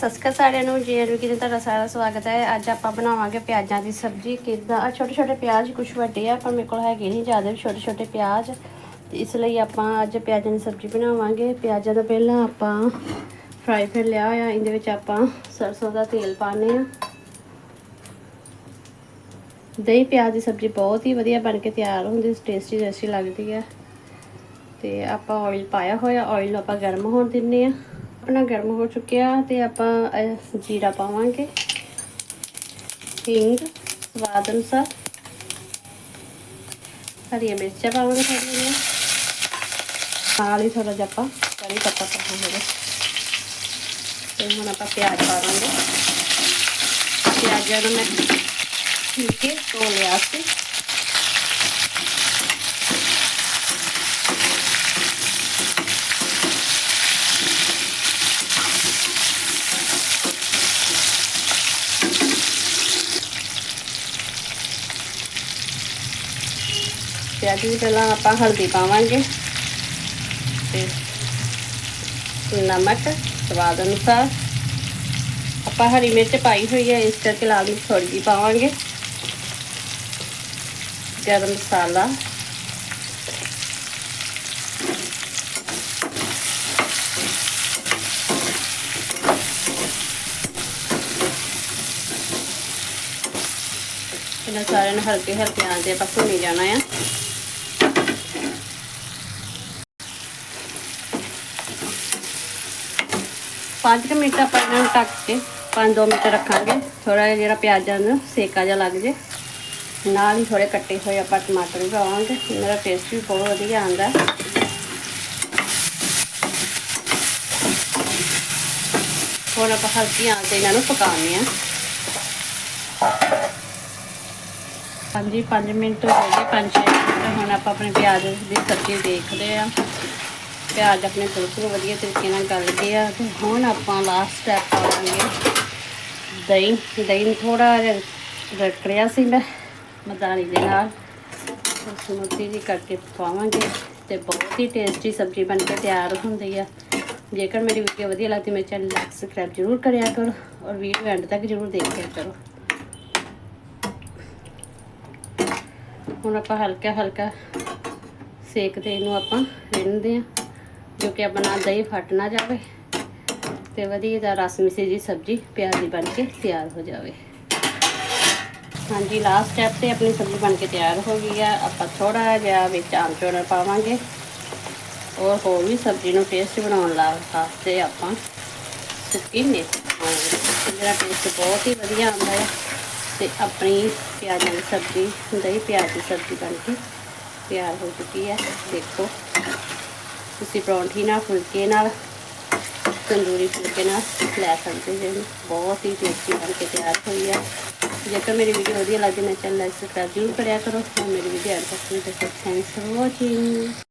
ਸਤਿ ਸ਼੍ਰੀ ਅਕਾਲ ਸਾਰਿਆਂ ਨੂੰ, ਜੀ ਅਰੂ ਕਿਤੇ ਤੁਹਾਡਾ ਸਾਰਾ ਸਵਾਗਤ ਹੈ। ਅੱਜ ਆਪਾਂ ਬਣਾਵਾਂਗੇ ਪਿਆਜ਼ਾਂ ਦੀ ਸਬਜ਼ੀ। ਕਿੱਦਾਂ? ਆ ਛੋਟੇ ਛੋਟੇ ਪਿਆਜ਼ ਕੁਝ ਵੱਡੇ ਆ, ਪਰ ਮੇਰੇ ਕੋਲ ਹੈਗੇ ਨਹੀਂ ਜ਼ਿਆਦਾ ਛੋਟੇ ਛੋਟੇ ਪਿਆਜ਼। ਤੇ ਇਸ ਲਈ ਆਪਾਂ ਅੱਜ ਪਿਆਜ਼ਾਂ ਦੀ ਸਬਜ਼ੀ ਬਣਾਵਾਂਗੇ। ਪਿਆਜ਼ਾਂ ਤੋਂ ਪਹਿਲਾਂ ਆਪਾਂ ਫਰਾਈ ਪੈਨ ਲਿਆ ਹੋਇਆ, ਇਹਦੇ ਵਿੱਚ ਆਪਾਂ ਸਰਸੋਂ ਦਾ ਤੇਲ ਪਾਣੇ ਆ ਦਹੀਂ ਪਿਆਜ਼ ਦੀ ਸਬਜ਼ੀ ਬਹੁਤ ਹੀ ਵਧੀਆ ਬਣ ਕੇ ਤਿਆਰ ਹੁੰਦੀ ਟੇਸਟੀ ਟੇਸਟੀ ਲੱਗਦੀ ਹੈ। ਤੇ ਆਪਾਂ ਆਇਲ ਪਾਇਆ ਹੋਇਆ ਆਇਲ ਆਪਾਂ ਗਰਮ ਹੋਣ ਦਿੰਨੇ ਆ ਆਪਣਾ ਗਰਮ ਹੋ ਚੁੱਕਿਆ ਤੇ ਆਪਾਂ ਜੀਰਾ ਪਾਵਾਂਗੇ। ਹਿੰਗ, ਸਵਾਦ ਅਨੁਸਾਰ। ਹਰੀਆਂ ਮਿਰਚਾਂ ਪਾਵਾਂਗੇ ਥੋੜ੍ਹੀਆਂ ਨਾਲ ਹੀ ਥੋੜਾ ਜਿਹਾ ਆਪਾਂ ਕੜੀ ਪੱਤਾ ਪਾਵਾਂਗੇ। ਤੇ ਹੁਣ ਆਪਾਂ ਪਿਆਜ਼ ਪਾਵਾਂਗੇ। ਪਿਆਜ਼ਾਂ ਨੂੰ ਮੈਂ ਛਿਲ ਕੇ ਧੋ ਲਿਆ ਸੀ। ਪਿਆਜ਼ ਵਿੱਚ ਪਹਿਲਾਂ ਆਪਾਂ ਹਲਦੀ ਪਾਵਾਂਗੇ। ਤੇ ਨਮਕ ਸਵਾਦ ਅਨੁਸਾਰ। ਆਪਾਂ ਹਰੀ ਮਿਰਚ ਪਾਈ ਹੋਈ ਹੈ, ਇਸ ਕਰਕੇ ਲਾਲ ਮਿਰਚ ਥੋੜੀ ਜਿਹੀ ਪਾਵਾਂਗੇ। ਗਰਮ ਮਸਾਲਾ। ਇਹਨਾਂ ਸਾਰਿਆਂ ਨੂੰ ਹਲਕੇ ਹਲਕੇ ਆਂਦੇ ਆਪਾਂ ਭੁੰਨੀ ਜਾਣਾ ਆ। ਪੰਜ ਕੁ ਮਿੰਟ ਆਪਾਂ ਇਹਨਾਂ ਨੂੰ ਢੱਕ ਕੇ 5-2 ਮਿੰਟ ਰੱਖਾਂਗੇ। ਥੋੜਾ ਜਿਹਾ ਜਿਹੜਾ ਪਿਆਜ਼ਾਂ ਨੂੰ, ਸੇਕਾ ਜਿਹਾ ਲੱਗ ਜੇ। ਨਾਲ ਹੀ ਥੋੜੇ ਕੱਟੇ ਹੋਏ ਆਪਾਂ ਟਮਾਟਰ ਵੀ ਪਾਵਾਂਗੇ। ਮੇਰਾ ਟੇਸਟ ਵੀ ਬਹੁਤ ਵਧੀਆ ਆਉਂਦਾ ਹੁਣ ਆਪਾਂ ਹਲਕੀ ਆਂਚ ਤੇ ਇਹਨਾਂ ਨੂੰ ਪਕਾਉਣੇ ਆ ਹਾਂਜੀ 5 ਮਿੰਟ ਹੋ ਗਏ 5-6 ਮਿੰਟ। ਹੁਣ ਆਪਾਂ ਆਪਣੇ ਪਿਆਜ਼ ਦੀ ਸਬਜ਼ੀ ਦੇਖਦੇ ਆ ਪਿਆਜ਼ ਆਪਣੇ ਬਿਲਕੁਲ ਵਧੀਆ ਤਰੀਕੇ ਨਾਲ ਗਲ ਗਏ ਆ। ਤੇ ਹੁਣ ਆਪਾਂ ਲਾਸਟ ਸਟੈਪ ਪਾਵਾਂਗੇ ਦਹੀਂ ਦਹੀਂ ਨੂੰ ਥੋੜਾ ਜਿਹਾ ਰੜਕ ਰਿਆ ਸੀ ਮੈਂ, ਮਦਾਨੀ ਦੇ ਨਾਲ। ਉਸ ਨੂੰ ਤੀਜੀ ਕਰਕੇ ਪਾਵਾਂਗੇ ਤੇ ਬਹੁਤ ਹੀ ਟੇਸਟੀ ਸਬਜ਼ੀ ਬਣ ਕੇ ਤਿਆਰ ਹੁੰਦੀ ਆ। ਜੇਕਰ ਮੇਰੀ ਵੀਡੀਓ ਵਧੀਆ ਲੱਗਦੀ, ਮੇਰੇ ਚੈਨਲ ਲਾਈਕ ਸਬਸਕ੍ਰਾਈਬ ਜ਼ਰੂਰ ਕਰਿਆ ਕਰੋ ਔਰ ਵੀਡੀਓ ਐਂਡ ਤੱਕ ਜ਼ਰੂਰ ਦੇਖਿਆ ਕਰੋ। ਹੁਣ ਆਪਾਂ ਹਲਕਾ ਹਲਕਾ ਸੇਕਦੇ ਇਹਨੂੰ ਆਪਾਂ ਰਿੰਨਦੇ ਆ। ਕਿਉਂਕਿ ਕਿ ਆਪਣਾ ਦਹੀਂ ਫਟ ਨਾ ਜਾਵੇ ਤੇ ਵਧੀਆ ਦਾ ਰਸ ਮਿਸੀ ਜੀ ਸਬਜ਼ੀ, ਪਿਆਜ਼ ਦੀ ਬਣ ਕੇ ਤਿਆਰ ਹੋ ਜਾਵੇ। ਹਾਂਜੀ ਲਾਸਟ ਸਟੈਪ ਤੇ ਆਪਣੀ ਸਬਜ਼ੀ ਬਣ ਕੇ ਤਿਆਰ ਹੋ ਗਈ ਆ। ਆਪਾਂ ਥੋੜਾ ਜਿਹਾ ਵਿੱਚ ਆਮਚੂਰ ਪਾਵਾਂਗੇ। ਔਰ ਹੋਰ ਵੀ ਸਬਜ਼ੀ ਨੂੰ ਟੇਸਟ ਬਣਾਉਣ ਵਾਸਤੇ ਆਪਾਂ ਸੁੱਕੀ ਮੇਥੀ ਪਾਵਾਂਗੇ। ਜਿਹੜਾ ਟੇਸਟ ਬਹੁਤ ਹੀ ਵਧੀਆ ਆਉਂਦਾ ਹੈ ਤੇ ਆਪਣੀ ਪਿਆਜ਼ਾਂ ਦੀ ਸਬਜ਼ੀ, ਦਹੀਂ ਪਿਆਜ਼ ਦੀ ਸਬਜ਼ੀ ਬਣ ਕੇ ਤਿਆਰ ਹੋ ਚੁੱਕੀ ਹੈ ਦੇਖੋ। ਤੁਸੀਂ ਪਰੌਂਠੀ ਨਾਲ ਫੁਲਕੇ ਨਾਲ, ਤੰਦੂਰੀ ਫੁਲਕੇ ਨਾਲ ਲੈ ਸਕਦੇ ਹੋ। ਬਹੁਤ ਹੀ ਟੇਸਟੀ ਬਣ ਕੇ ਤਿਆਰ ਹੋਈ ਆ। ਜੇਕਰ ਮੇਰੀ ਵੀਡੀਓ ਵਧੀਆ ਲੱਗਦੀ ਹੈ ਚੈਨਲ ਲਾਈਕ ਸਬਸਕ੍ਰਾਈਬ ਜ਼ਰੂਰ ਕਰਿਆ ਕਰੋ। ਮੇਰੀ ਵੀਡੀਓ ਅੰਤ ਤੱਕ ਦੇਖੋ। Thanks for watching